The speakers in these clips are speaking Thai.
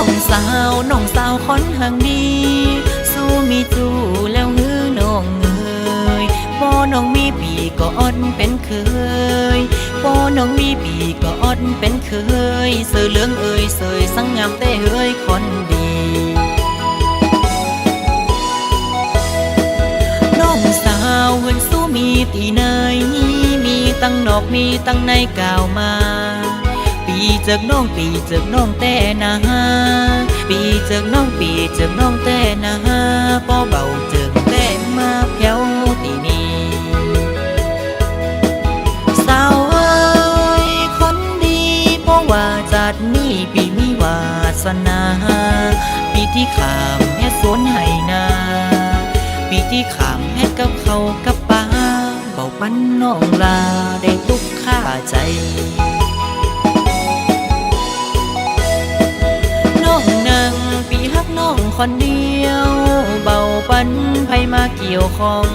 องสาวน้องสาวคนห่างดี สู้มีจูแล้วฮือน้องเอ๋ยพ่น้องมีปีก็อ่อนเป็นเคยพ่น้องมีปีก็อ่อนเป็นเคยเสือเหลืองเอ่ยเสยสังงามแต่เฮ้ยคนดีน้องสาวเฮินสู้มีตีไหนมีตั้งนอกมีตั้งในกล่าวมา จอกน้องปีเจอกน้องแต่นาปีเจอกน้องปีเจอกน้องแต่นาป้อเบาเจอกแต่มาเพียวตีนี้สาวเอ้ยคนดีเพราะว่าจัดนี่ปีมีวาสนาปีที่ขามแม่สวนไหนาปีที่ขามแม่กับเขากับป้าเบาปันน้องลาได้ทุกข้าใจ คนเดียว เบาปันไผมาเกี่ยวข้อง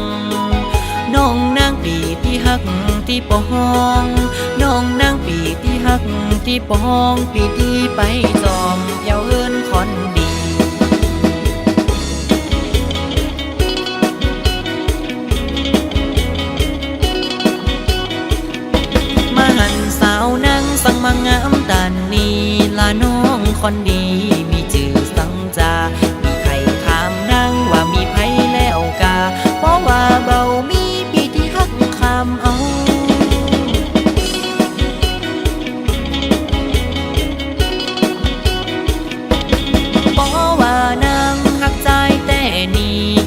น้องนางปีที่ฮักที่ปองน้องนางปีที่ฮักที่ปองปีที่ไปจอมเยาเอินคนดีมาหันสาวนั่งสังมางามดันนีลาน้องคนดี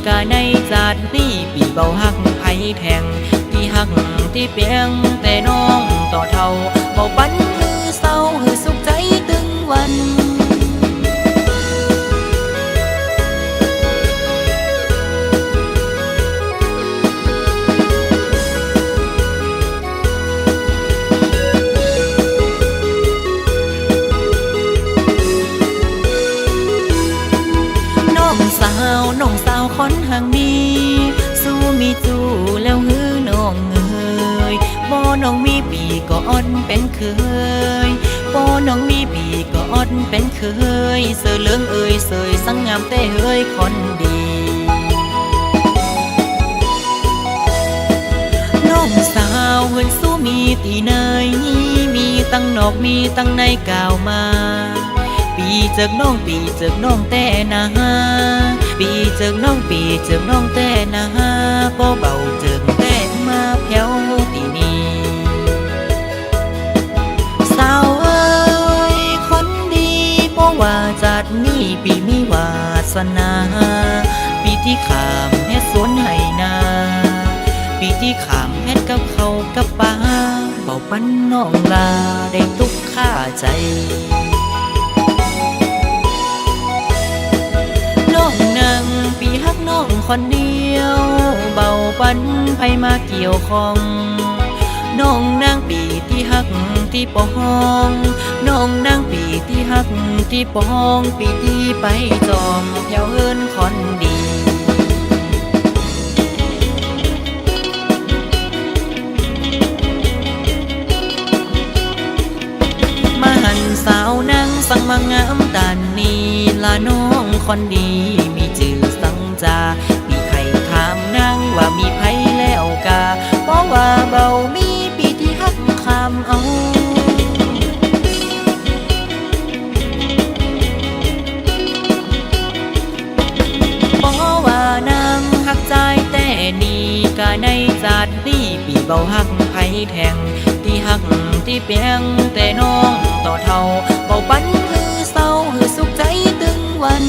กะในจัดนี่ปีเบาหักไผแทงที่หักที่เปียงแต่น้อง คนห่างดีสู้มีจูแล้วฮือน้องเอ๋ยบ่น้องมีปีก็อ่อนเป็นเคยบ่น้องมีปีก็อ่อนเป็นเคยเสือเหลืองเอ่ยเสยสังงามแต่เฮ้ยคนดีน้องสาวเฮินสู้มีตีไหนมีตั้งนอกมีตั้งในกล่าวมา ปีเจอกน้องปีเจอกน้องแต่นาปีเจอกน้องปีเจอกน้องแต่นาป้อเบาเจอกแต่มาเพียวตีนี้สาวเอ้ยคนดีเพราะว่าจัดนี่ปีมีวาสนาปีที่ขามแม่สวนไหนาปีที่ขามแม่กับเขากับป้าเบาปันน้องลาได้ทุกข้าใจ องคนเดียว เบาปันไผมาเกี่ยวข้องน้องนางปีที่ฮักที่ปองน้องนางปีที่ฮักที่ปองปีที่ไปจอมเยวเอินคนดีมาหันสาวนั่งสังมางามตันนีลาน้องคนดี จา มีใครถามนั่งว่ามีไผแล้วกาเพราะว่าเบามีปีที่ฮักคำเอาเพราะว่านางหักใจแต่นีกะในจัดนี่ปีเบาหักไผแทง ที่หักที่เปียงแต่น้องต่อเท่าเบาปันคือเศร้าคือสุขใจตึงวัน